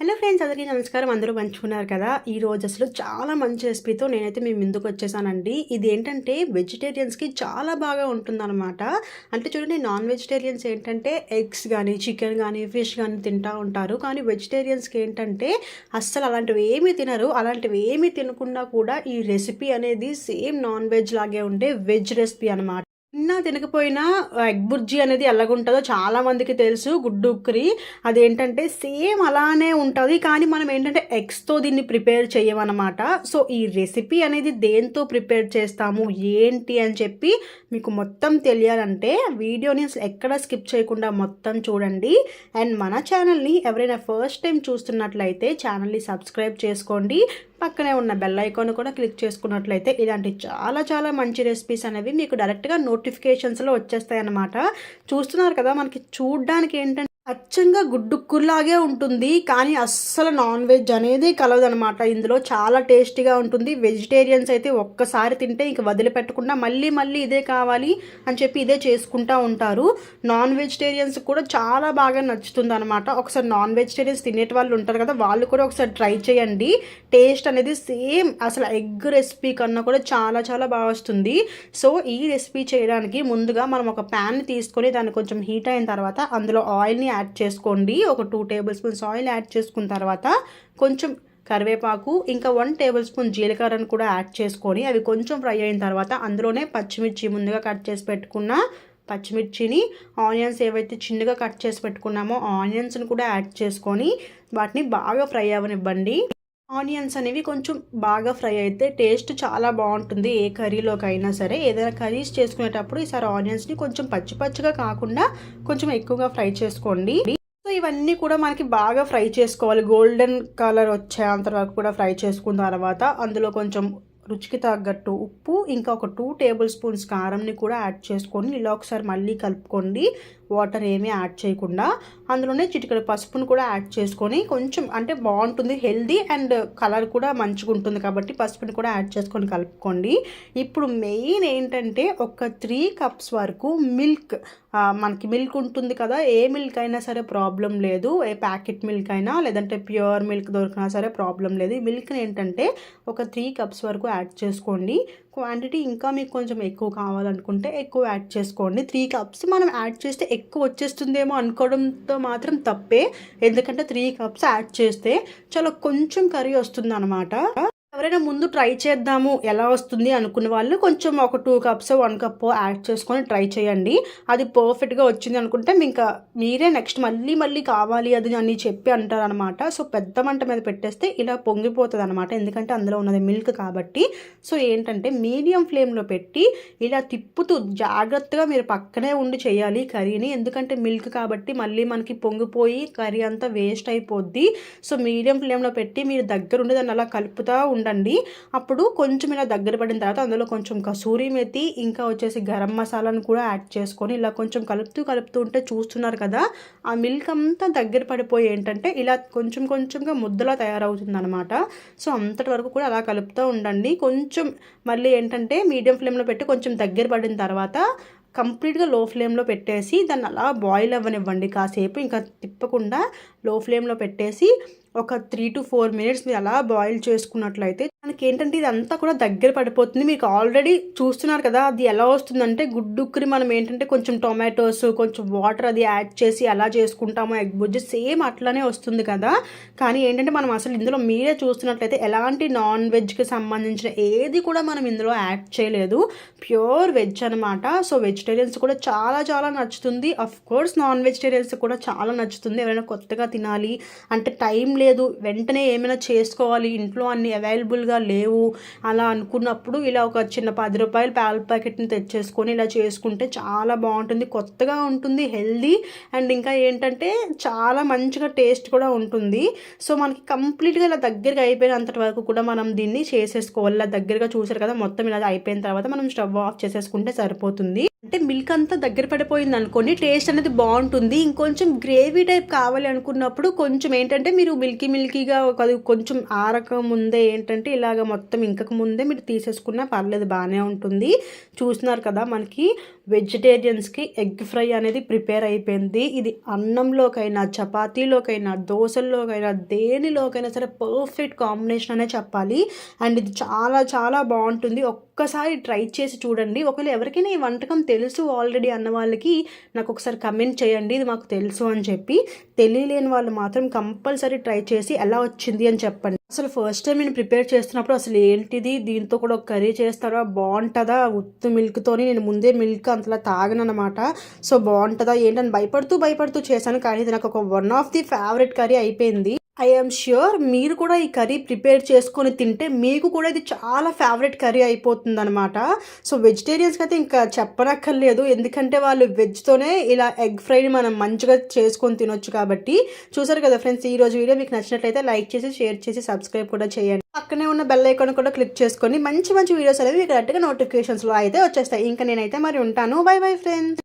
Hello friends అందరికీ నమస్కారం. అందరూ మంచుకున్నారు కదా? ఈ రోజు అసలు చాలా మంచి రెసిపీతో నేనైతే మీ ముందుకు వచ్చేసానండి. ఇది ఏంటంటే వెజిటేరియన్స్కి చాలా బాగా ఉంటుందన్నమాట. అంటే చూడండి నాన్ వెజిటేరియన్స్ ఏంటంటే ఎగ్స్ కానీ చికెన్ కానీ ఫిష్ కానీ తింటూ ఉంటారు. కానీ వెజిటేరియన్స్కి ఏంటంటే అస్సలు అలాంటివి ఏమీ తినరు. అలాంటివి ఏమీ తినకుండా కూడా ఈ రెసిపీ అనేది సేమ్ నాన్ వెజ్ లాగే ఉండే వెజ్ రెసిపీ అనమాట తిన్నా తినకపోయినా ఎగ్ బుర్జీ అనేది ఎలాగుంటుందో చాలామందికి తెలుసు గుడ్డు ఉక్కరి. అదేంటంటే సేమ్ అలానే ఉంటుంది కానీ మనం ఏంటంటే ఎగ్స్తో దీన్ని ప్రిపేర్ చేయమన్నమాట. సో ఈ రెసిపీ అనేది దేంతో ప్రిపేర్ చేస్తాము ఏంటి అని చెప్పి మీకు మొత్తం తెలియాలంటే వీడియోని ఎక్కడ స్కిప్ చేయకుండా మొత్తం చూడండి. అండ్ మన ఛానల్ని ఎవరైనా ఫస్ట్ టైం చూస్తున్నట్లయితే ఛానల్ని సబ్స్క్రైబ్ చేసుకోండి. పక్కనే ఉన్న బెల్ ఐకాన్ కూడా క్లిక్ చేసుకున్నట్లయితే ఇలాంటి చాలా చాలా మంచి రెసిపీస్ అనేవి మీకు డైరెక్ట్గా నోటిఫికేషన్స్లో వచ్చేస్తాయి అన్నమాట చూస్తున్నారు కదా మనకి చూడ్డానికి ఏంటంటే అచ్చంగా గుడ్డుక్కులాగే ఉంటుంది కానీ అస్సలు నాన్ వెజ్ అనేది కలవదనమాట. ఇందులో చాలా టేస్టీగా ఉంటుంది. వెజిటేరియన్స్ అయితే ఒక్కసారి తింటే ఇంక వదిలిపెట్టకుండా మళ్ళీ మళ్ళీ ఇదే కావాలి అని చెప్పి ఇదే చేసుకుంటూ ఉంటారు. నాన్ వెజిటేరియన్స్ కూడా చాలా బాగా నచ్చుతుంది అనమాట ఒకసారి నాన్ వెజిటేరియన్స్ తినేటి వాళ్ళు ఉంటారు కదా వాళ్ళు కూడా ఒకసారి ట్రై చేయండి. టేస్ట్ అనేది సేమ్ అసలు ఎగ్ రెసిపీ కన్నా కూడా చాలా చాలా బాగా వస్తుంది. సో ఈ రెసిపీ చేయడానికి ముందుగా మనం ఒక ప్యాన్ తీసుకొని దాన్ని కొంచెం హీట్ అయిన తర్వాత అందులో ఆయిల్ని యాడ్ చేసుకోండి. ఒక two tablespoons oil add చేసుకున్న తర్వాత కొంచెం కరివేపాకు ఇంకా వన్ టేబుల్ స్పూన్ జీలకర్రను కూడా యాడ్ చేసుకొని అవి కొంచెం ఫ్రై అయిన తర్వాత అందులోనే పచ్చిమిర్చి ముందుగా కట్ చేసి పెట్టుకున్న పచ్చిమిర్చిని ఆనియన్స్ ఏవైతే చిన్నగా కట్ చేసి పెట్టుకున్నామో ఆనియన్స్ని కూడా యాడ్ చేసుకొని వాటిని బాగా ఫ్రై అవ్వనివ్వండి. ఆనియన్స్ అనేవి కొంచెం బాగా ఫ్రై అయితే టేస్ట్ చాలా బాగుంటుంది. ఏ కర్రీలోకి అయినా సరే ఏదైనా కర్రీస్ చేసుకునేటప్పుడు ఈసారి ఆనియన్స్ని కొంచెం పచ్చి పచ్చిగా కాకుండా కొంచెం ఎక్కువగా ఫ్రై చేసుకోండి. సో ఇవన్నీ కూడా మనకి బాగా ఫ్రై చేసుకోవాలి. గోల్డెన్ కలర్ వచ్చేంత వరకు కూడా ఫ్రై చేసుకున్న తర్వాత అందులో కొంచెం రుచికి తగ్గట్టు ఉప్పు ఇంకా ఒక టూ టేబుల్ స్పూన్స్ కారంని కూడా యాడ్ చేసుకొని ఇలా ఒకసారి మళ్ళీ కలుపుకోండి. వాటర్ ఏమీ యాడ్ చేయకుండా అందులోనే చిటికడ పసుపును కూడా యాడ్ చేసుకొని కొంచెం అంటే బాగుంటుంది హెల్దీ అండ్ కలర్ కూడా మంచిగా ఉంటుంది కాబట్టి పసుపుని కూడా యాడ్ చేసుకొని కలుపుకోండి. ఇప్పుడు మెయిన్ ఏంటంటే ఒక త్రీ కప్స్ వరకు మిల్క్ మనకి మిల్క్ ఉంటుంది కదా ఏ మిల్క్ అయినా సరే ప్రాబ్లం లేదు ఏ ప్యాకెట్ మిల్క్ అయినా లేదంటే ప్యూర్ మిల్క్ దొరికినా సరే ప్రాబ్లం లేదు. ఈ మిల్క్ని ఏంటంటే ఒక త్రీ కప్స్ వరకు యాడ్ చేసుకోండి. క్వాంటిటీ ఇంకా మీకు కొంచెం ఎక్కువ కావాలనుకుంటే ఎక్కువ యాడ్ చేసుకోండి. త్రీ కప్స్ మనం యాడ్ చేస్తే ఎక్కువ వచ్చేస్తుందేమో అనుకోవడంతో మాత్రం తప్పే. ఎందుకంటే త్రీ కప్స్ యాడ్ చేస్తే చాలా కొంచెం కర్రీ వస్తుంది అనమాట ఎవరైనా ముందు ట్రై చేద్దాము ఎలా వస్తుంది అనుకున్న వాళ్ళు కొంచెం ఒక two cups one cup add చేసుకొని ట్రై చేయండి. అది పర్ఫెక్ట్గా వచ్చింది అనుకుంటే ఇంకా మీరే నెక్స్ట్ మళ్ళీ మళ్ళీ కావాలి అది అని చెప్పి అంటారనమాట సో పెద్ద మంట మీద పెట్టేస్తే ఇలా పొంగిపోతుంది అనమాట ఎందుకంటే అందులో ఉన్నది మిల్క్ కాబట్టి. సో ఏంటంటే మీడియం ఫ్లేమ్లో పెట్టి ఇలా తిప్పుతూ జాగ్రత్తగా మీరు పక్కనే ఉండి చేయాలి కర్రీని. ఎందుకంటే మిల్క్ కాబట్టి మళ్ళీ మనకి పొంగిపోయి కర్రీ అంతా వేస్ట్ అయిపోద్ది. సో మీడియం ఫ్లేమ్లో పెట్టి మీరు దగ్గరుండి దాన్ని అలా కలుపుతూ ఉండండి అప్పుడు కొంచెం ఇలా దగ్గర పడిన తర్వాత అందులో కొంచెం కసూరి మెతి ఇంకా వచ్చేసి గరం మసాలాను కూడా యాడ్ చేసుకొని ఇలా కొంచెం కలుపుతూ కలుపుతూ ఉంటే చూస్తున్నారు కదా ఆ మిల్క్ అంతా దగ్గర పడిపోయి ఏంటంటే ఇలా కొంచెం కొంచెంగా ముద్దలా తయారవుతుంది అనమాట సో అంతటి వరకు కూడా అలా కలుపుతూ ఉండండి. కొంచెం మళ్ళీ ఏంటంటే మీడియం ఫ్లేమ్లో పెట్టి కొంచెం దగ్గర పడిన తర్వాత కంప్లీట్గా లో ఫ్లేమ్లో పెట్టేసి దాన్ని అలా బాయిల్ అవ్వనివ్వండి కాసేపు. ఇంకా తిప్పకుండా లో ఫ్లేమ్లో పెట్టేసి ఒక త్రీ టు ఫోర్ మినిట్స్ మీరు అలా బాయిల్ చేసుకున్నట్లయితే మనకి ఏంటంటే ఇదంతా కూడా దగ్గర పడిపోతుంది. మీకు ఆల్రెడీ చూస్తున్నారు కదా అది ఎలా వస్తుందంటే గుడ్డుక్కుని మనం ఏంటంటే కొంచెం టొమాటోస్ కొంచెం వాటర్ అది యాడ్ చేసి ఎలా చేసుకుంటామో ఎగ్ బుజ్జి సేమ్ అట్లానే వస్తుంది కదా. కానీ ఏంటంటే మనం అసలు ఇందులో మీరే చూస్తున్నట్లయితే ఎలాంటి నాన్ వెజ్కి సంబంధించిన ఏది కూడా మనం ఇందులో యాడ్ చేయలేదు. ప్యూర్ వెజ్ అనమాట సో వెజిటేరియన్స్ కూడా చాలా చాలా నచ్చుతుంది. అఫ్ కోర్స్ నాన్ వెజిటేరియన్స్ కూడా చాలా నచ్చుతుంది. ఎవరైనా కొత్తగా తినాలి అంటే టైం లేదు వెంటనే ఏమైనా చేసుకోవాలి ఇంట్లో అన్ని అవైలబుల్గా లేవు అలా అనుకున్నప్పుడు ఇలా ఒక చిన్న పది రూపాయల పాల ప్యాకెట్ని తెచ్చేసుకొని ఇలా చేసుకుంటే చాలా బాగుంటుంది కొత్తగా ఉంటుంది హెల్దీ అండ్ ఇంకా ఏంటంటే చాలా మంచిగా టేస్ట్ కూడా ఉంటుంది. సో మనకి కంప్లీట్గా ఇలా దగ్గరగా అయిపోయినంత వరకు కూడా మనం దీన్ని చేసేసుకోవాలి. ఇలా దగ్గరగా చూసారు కదా మొత్తం ఇలా అయిపోయిన తర్వాత మనం స్టవ్ ఆఫ్ చేసేసుకుంటే సరిపోతుంది. అంటే మిల్క్ అంతా దగ్గర పడిపోయింది అనుకోండి టేస్ట్ అనేది బాగుంటుంది. ఇంకొంచెం గ్రేవీ టైప్ కావాలి అనుకున్నప్పుడు కొంచెం ఏంటంటే మీరు మిల్కీ మిల్కీగా అది కొంచెం ఆరక ముందే ఏంటంటే ఇలాగ మొత్తం ఇంకక ముందే మీరు తీసేసుకున్నా పర్లేదు బాగానే ఉంటుంది. చూస్తున్నారు కదా మనకి వెజిటేరియన్స్కి ఎగ్ ఫ్రై అనేది ప్రిపేర్ అయిపోయింది. ఇది అన్నంలోకైనా చపాతీలోకైనా దోశల్లోకైనా దేనిలోకైనా సరే పర్ఫెక్ట్ కాంబినేషన్ అనే చెప్పాలి. అండ్ ఇది చాలా చాలా బాగుంటుంది. ఒక్కసారి ట్రై చేసి చూడండి. ఒకవేళ ఎవరికైనా ఈ వంటకం తెలుసు తెలుసు ఆల్రెడీ అన్న వాళ్ళకి నాకు ఒకసారి కమెంట్ చేయండి ఇది మాకు తెలుసు అని చెప్పి. తెలియలేని వాళ్ళు మాత్రం కంపల్సరీ ట్రై చేసి ఎలా వచ్చింది అని చెప్పండి. అసలు ఫస్ట్ టైం నేను ప్రిపేర్ చేస్తున్నప్పుడు అసలు ఏంటిది? దీంతో కూడా ఒక కర్రీ చేస్తారా? బాగుంటుందా? ఉత్తు మిల్క్తోని నేను ముందే మిల్క్ అంతలా తాగనమాట సో బాగుంటుందా? ఏంటని భయపడుతూ భయపడుతూ చేశాను. కానీ ఇది నాకు ఒక one of the favourite curry అయిపోయింది. ఐ ఆమ్ ష్యూర్ మీరు కూడా ఈ కర్రీ ప్రిపేర్ చేసుకొని తింటే మీకు కూడా ఇది చాలా ఫేవరెట్ కర్రీ అయిపోతుంది అనమాట సో వెజిటేరియన్స్కి అయితే ఇంకా చెప్పనక్కర్లేదు. ఎందుకంటే వాళ్ళు వెజ్తోనే ఇలా ఎగ్ ఫ్రైని మనం మంచిగా చేసుకొని తినొచ్చు కాబట్టి. చూసారు కదా ఫ్రెండ్స్ ఈ రోజు వీడియో మీకు నచ్చినట్లయితే లైక్ చేసి షేర్ చేసి సబ్స్క్రైబ్ కూడా చేయండి. పక్కనే ఉన్న బెల్ ఐకాన్ కూడా క్లిక్ చేసుకొని మంచి మంచి వీడియోస్ అనేవి మీకు కరెక్ట్గా నోటిఫికేషన్స్లో అయితే వచ్చేస్తాయి. ఇంకా నేనైతే మరి ఉంటాను. By bye friends